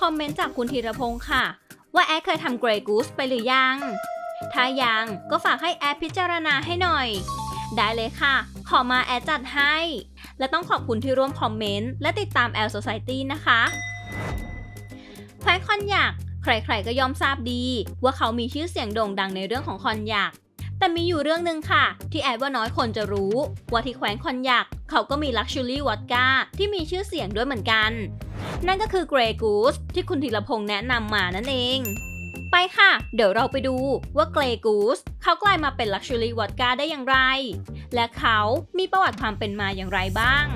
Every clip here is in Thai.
คอมเมนต์จากคุณธีรพงศ์ค่ะ ว่าแอดเคยทำเกรย์กูสไปหรือยัง ถ้ายังก็ฝากให้แอดพิจารณาให้หน่อย ได้เลยค่ะ ขอมาแอดจัดให้ และต้องขอบคุณที่ร่วมคอมเมนต์และติดตาม L Society นะคะแคว้นคอนยักใครๆก็ยอมทราบดี ว่าเขามีชื่อเสียงโด่งดังในเรื่องของคอนยัก แต่มีอยู่เรื่องหนึ่งค่ะ ที่แอดว่าน้อยคนจะรู้ ว่าที่แคว้นคอนยักเขาก็มีลักชัวรี่วอดก้าที่มีชื่อเสียงด้วยเหมือนกัน นั่นก็คือ Grey Goose ที่คุณธีรพงษ์แนะนำมานั่นเอง ไปค่ะ เดี๋ยวเราไปดูว่า Grey Goose เขากลายมาเป็นลักชัวรี่วอดก้าได้อย่างไร และเขามีประวัติความเป็นมาอย่างไรบ้าง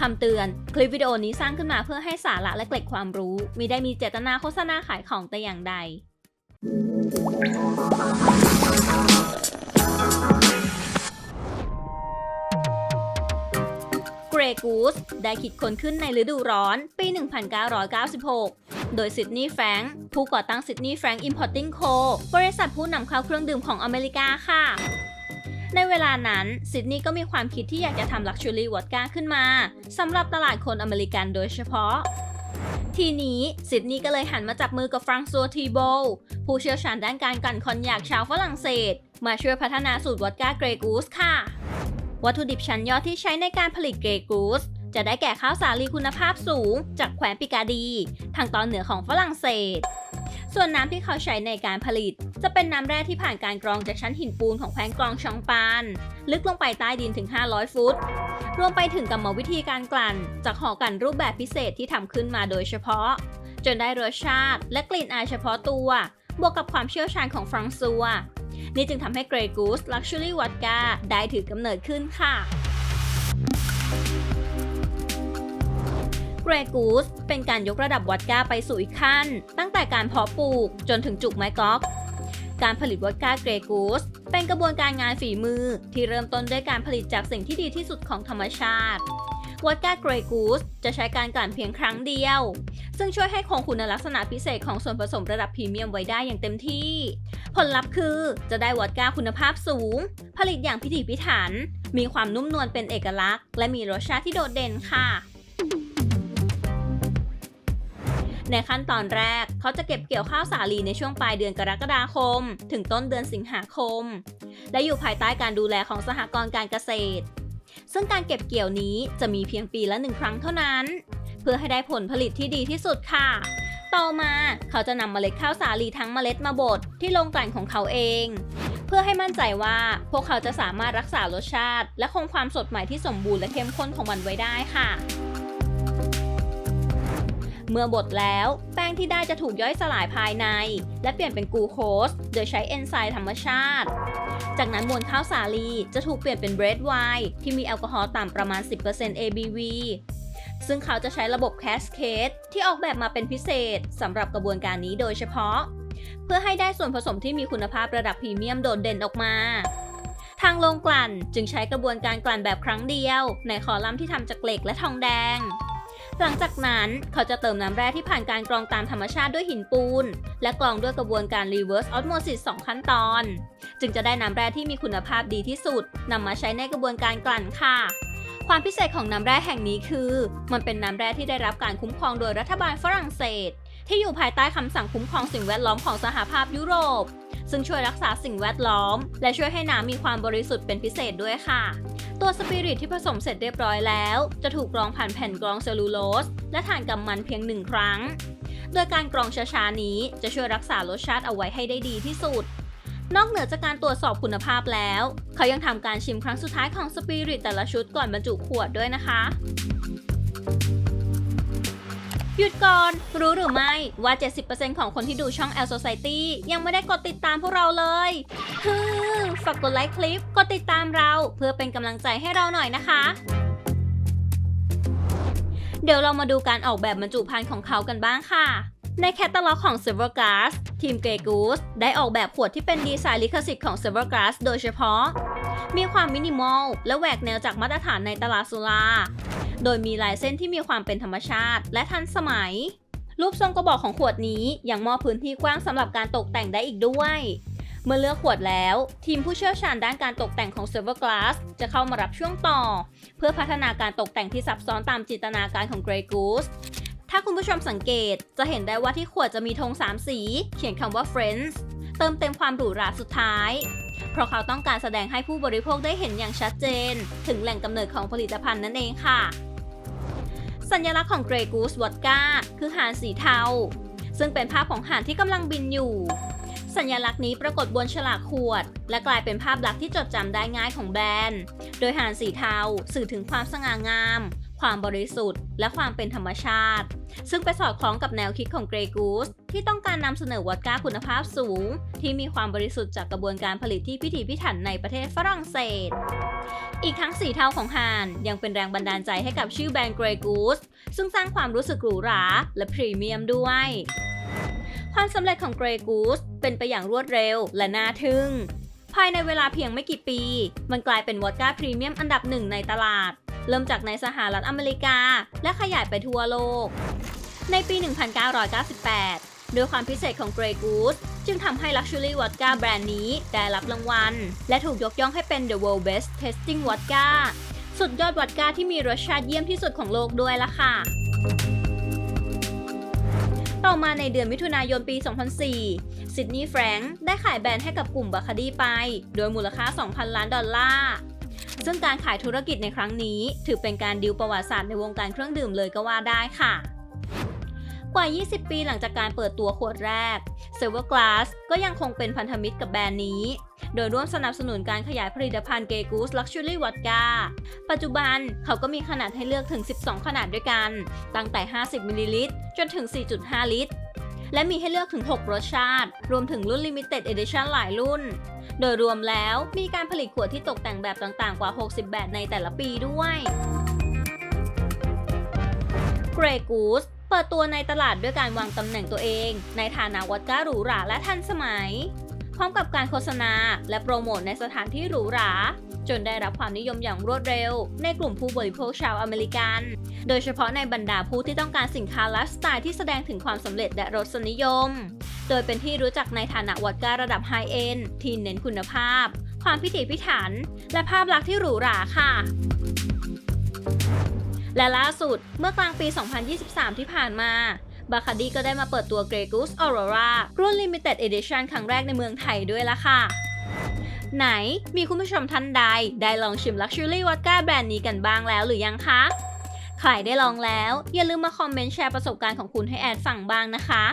คำเตือน คลิปวิดีโอนี้สร้างขึ้นมาเพื่อให้สาระและเกร็ดความรู้มิได้มีเจตนาโฆษณาขายของแต่อย่างใด เกรกูสได้คิดค้นขึ้นในฤดูร้อนปี 1996 โดยซิดนีย์แฟรงค์ผู้ก่อตั้งซิดนีย์แฟรงค์อิมพอร์ติ้งโคบริษัทผู้นำเข้าเครื่องดื่มของอเมริกาค่ะในเวลานั้นซิดนีย์ก็มีความคิดที่อยากจะทำลักชัวรี่วอดก้าขึ้นมาสำหรับตลาดคนอเมริกันโดยเฉพาะ ทีนี้ซิดนีย์ก็เลยหันมาจับมือกับฟรังซัวทีโบผู้เชี่ยวชาญด้านการกลั่นคอนยากชาวฝรั่งเศส มาช่วยพัฒนาสูตรวอดก้าเกรกูสค่ะ วัตถุดิบชั้นยอดที่ใช้ในการผลิตเกรกูสจะได้แก่ข้าวสาลีคุณภาพสูง จากแขวนปิกาดี ทางตอนเหนือของฝรั่งเศส ส่วนน้ำที่เขาใช้ในการผลิต จะเป็นน้ำแร่ที่ผ่านการกรองจากชั้นหินปูนของแขวงกรองชองปาน ลึกลงไปใต้ดินถึง 500 ฟุต รวมไปถึงกรรมวิธีการกลั่น จากห่อกันรูปแบบพิเศษที่ทำขึ้นมาโดยเฉพาะ จนได้รสชาติและกลิ่นอายเฉพาะตัว บวกกับความเชี่ยวชาญของฟรังซัว นี่จึงทำให้เกรกูสลักชัวรี่วอดกาได้ถือกำเนิดขึ้นค่ะเกรกูสเป็นการยกระดับวอดก้าไปสู่อีกขั้น ตั้งแต่การเพาะปลูกจนถึงจุกไม้กอล์ฟ การผลิตวอดก้าเกรกูสเป็นกระบวนการงานฝีมือ ที่เริ่มต้นด้วยการผลิตจากสิ่งที่ดีที่สุดของธรรมชาติวอดก้าเกรกูสจะใช้การกลั่นเพียงครั้งเดียว ซึ่งช่วยให้คงคุณลักษณะพิเศษของส่วนผสมระดับพรีเมียมไว้ได้อย่างเต็มที่ ผลลัพธ์คือจะได้วอดก้าคุณภาพสูง ผลิตอย่างพิถีพิถัน มีความนุ่มนวลเป็นเอกลักษณ์ และมีรสชาติที่โดดเด่นค่ะ ในขั้นตอนแรก เขาจะเก็บเกี่ยวข้าวสาลีในช่วงปลายเดือนกรกฎาคม ถึงต้นเดือนสิงหาคม และอยู่ภายใต้การดูแลของสหกรณ์การเกษตร ซึ่งการเก็บเกี่ยวนี้จะมีเพียงปีละหนึ่งครั้งเท่านั้น เพื่อให้ได้ผลผลิตที่ดีที่สุดค่ะต่อมาเขาจะนำเมล็ดข้าวสาลีทั้งเมล็ดมาบดที่โรงกลั่นของเขาเอง เพื่อให้มั่นใจว่าพวกเขาจะสามารถรักษารสชาติ และคงความสดใหม่ที่สมบูรณ์และเข้มข้นของมันไว้ได้ค่ะ เมื่อบดแล้ว แป้งที่ได้จะถูกย่อยสลายภายใน และเปลี่ยนเป็นกลูโคสโดยใช้เอนไซม์ธรรมชาติ จากนั้นมวลข้าวสาลีจะถูกเปลี่ยนเป็นเบรดไวน์ที่มีแอลกอฮอล์ต่ำประมาณ 10% ABV ซึ่งเขาจะใช้ระบบแคสเคดที่ออกแบบมาเป็นพิเศษสำหรับกระบวนการนี้โดยเฉพาะ เพื่อให้ได้ส่วนผสมที่มีคุณภาพระดับพรีเมียมโดดเด่นออกมาทางโรงกลั่นจึงใช้กระบวนการกลั่นแบบครั้งเดียว ในคอลัมน์ที่ทำจากเหล็กและทองแดง หลังจากนั้นเขาจะเติมน้ำแร่ที่ผ่านการกรองตามธรรมชาติด้วยหินปูน และกรองด้วยกระบวนการ reverse osmosis 2 ขั้นตอน จึงจะได้น้ำแร่ที่มีคุณภาพดีที่สุดนำมาใช้ในกระบวนการกลั่นค่ะ ความพิเศษของน้ำแร่แห่งนี้คือ มันเป็นน้ำแร่ที่ได้รับการคุ้มครองโดยรัฐบาลฝรั่งเศส ที่อยู่ภายใต้คำสั่งคุ้มครองสิ่งแวดล้อมของสหภาพยุโรป ซึ่งช่วยรักษาสิ่งแวดล้อม และช่วยให้น้ำมีความบริสุทธิ์เป็นพิเศษด้วยค่ะ ตัวสปิริตที่ผสมเสร็จเรียบร้อยแล้ว จะถูกกรองผ่านแผ่นกรองเซลลูโลสและถ่านกำมันเพียงหนึ่งครั้ง โดยการกรองช้าๆนี้จะช่วยรักษารสชาติเอาไว้ให้ได้ดีที่สุดนอกเหนือจากการตรวจสอบคุณภาพแล้ว เขายังทำการชิมครั้งสุดท้ายของสปิริตแต่ละชุดก่อนบรรจุขวดด้วยนะคะ หยุดก่อน รู้หรือไม่ว่า 70%ของคนที่ดูช่อง L Society ยังไม่ได้กดติดตามพวกเราเลยฮึมฝากกดไลค์คลิป กดติดตามเราเพื่อเป็นกำลังใจให้เราหน่อยนะคะ เดี๋ยวเรามาดูการออกแบบบรรจุภัณฑ์ของเขากันบ้างค่ะ ในแคตตาล็อกของ Silverglass ทีม Grey Goose ได้ออกแบบขวดที่เป็นดีไซน์ลิขสิทธิ์ของ Silverglass โดยเฉพาะ มีความมินิมอลและแหวกแนวจากมาตรฐานในตลาดสุรา โดยมีลายเส้นที่มีความเป็นธรรมชาติ และทันสมัย รูปทรงกระบอกของขวดนี้ยังมอบพื้นที่กว้างสำหรับการตกแต่งได้อีกด้วยเมื่อเลือกขวดแล้ว ทีมผู้เชี่ยวชาญด้านการตกแต่งของ Silver Glass จะเข้ามารับช่วงต่อ เพื่อพัฒนาการตกแต่งที่ซับซ้อนตามจินตนาการของ Grey Goose ถ้าคุณผู้ชมสังเกตจะเห็นได้ว่าที่ขวดจะมีธงสามสี เขียนคำว่า Friends เติมเต็มความหรูหราสุดท้าย เพราะเขาต้องการแสดงให้ผู้บริโภคได้เห็นอย่างชัดเจน ถึงแหล่งกำเนิดของผลิตภัณฑ์นั่นเองค่ะ สัญลักษณ์ของ Grey Goose Vodka คือห่านสีเทา ซึ่งเป็นภาพของห่านที่กำลังบินอยู่ สัญลักษณ์นี้ปรากฏบนฉลากขวด และกลายเป็นภาพลักษณ์ที่จดจำได้ง่ายของแบรนด์ โดยห่านสีเทาสื่อถึงความสง่างาม ความบริสุทธิ์ และความเป็นธรรมชาติ ซึ่งไปสอดคล้องกับแนวคิดของ Grey Goose ที่ต้องการนำเสนอวอดก้าคุณภาพสูง ที่มีความบริสุทธิ์จากกระบวนการผลิตที่พิถีพิถันในประเทศฝรั่งเศส อีกทั้งสีเทาของห่านยังเป็นแรงบันดาลใจให้กับชื่อแบรนด์ Grey Goose ซึ่งสร้างความรู้สึกหรูหราและพรีเมียมด้วยความสำเร็จของ Grey Goose เป็นไปอย่างรวดเร็วและน่าทึ่ง ภายในเวลาเพียงไม่กี่ปี มันกลายเป็นวอดก้าพรีเมียมอันดับหนึ่งในตลาด เริ่มจากในสหรัฐอเมริกา และขยายไปทั่วโลก ในปี 1998 ด้วยความพิเศษของ Grey Goose จึงทำให้ Luxury Vodka แบรนด์นี้ได้รับรางวัล และถูกยกย่องให้เป็น The World Best Tasting Vodka สุดยอดวอดก้าที่มีรสชาติเยี่ยมที่สุดของโลกด้วยล่ะค่ะต่อมาในเดือนมิถุนายนปี 2004 ซิดนีย์แฟรงค์ได้ขายแบรนด์ให้กับกลุ่มบาคาดีไป โดยมูลค่า 2,000 ล้านดอลลาร์ ซึ่งการขายธุรกิจในครั้งนี้ ถือเป็นการดิวประวัติศาสตร์ในวงการเครื่องดื่มเลยก็ว่าได้ค่ะกว่า 20 ปีหลังจากการเปิดตัวขวดแรก Silver Glass ก็ยังคงเป็นพันธมิตรกับแบรนด์นี้ โดยร่วมสนับสนุนการขยายผลิตภัณฑ์ Grey Goose Luxury Vodka ปัจจุบันเขาก็มีขนาดให้เลือกถึง 12 ขนาดด้วยกัน ตั้งแต่ 50 มิลลิลิตร จนถึง 4.5 ลิตร และมีให้เลือกถึง 6 รสชาติ รวมถึงรุ่น Limited Edition หลายรุ่น โดยรวมแล้วมีการผลิตขวดที่ตกแต่งแบบต่างๆ กว่า 60 แบบในแต่ละปีด้วย Grey Goose เปิดตัวในตลาดด้วยการวางตำแหน่งตัวเอง ในฐานะวอดก้าหรูหราและทันสมัย พร้อมกับการโฆษณาและโปรโมทในสถานที่หรูหรา จนได้รับความนิยมอย่างรวดเร็ว ในกลุ่มผู้บริโภคชาวอเมริกัน โดยเฉพาะในบรรดาผู้ที่ต้องการสินค้าไลฟ์สไตล์ที่แสดงถึงความสำเร็จและรสนิยม โดยเป็นที่รู้จักในฐานะวอดก้าระดับไฮเอนด์ที่เน้นคุณภาพ ความพิถีพิถัน และภาพลักษณ์ที่หรูหราค่ะและล่าสุดเมื่อกลางปี 2023 ที่ผ่านมาบาคาดีก็ได้มาเปิดตัว Grey Goose Aurora รุ่น Limited Edition ครั้งแรกในเมืองไทยด้วยละค่ะ ไหน มีคุณผู้ชมท่านใด ได้ลองชิม Luxury Vodka แบรนด์นี้กันบ้างแล้วหรือยังคะใครได้ลองแล้ว อย่าลืมมาคอมเมนต์แชร์ประสบการณ์ของคุณให้แอดฟังบ้างนะคะ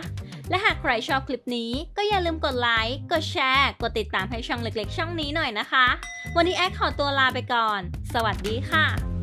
และหากใครชอบคลิปนี้ก็อย่าลืมกดไลค์ กดแชร์ กดติดตามให้ช่องเล็กๆ ช่องนี้หน่อยนะคะ วันนี้แอดขอตัวลาไปก่อน สวัสดีค่ะ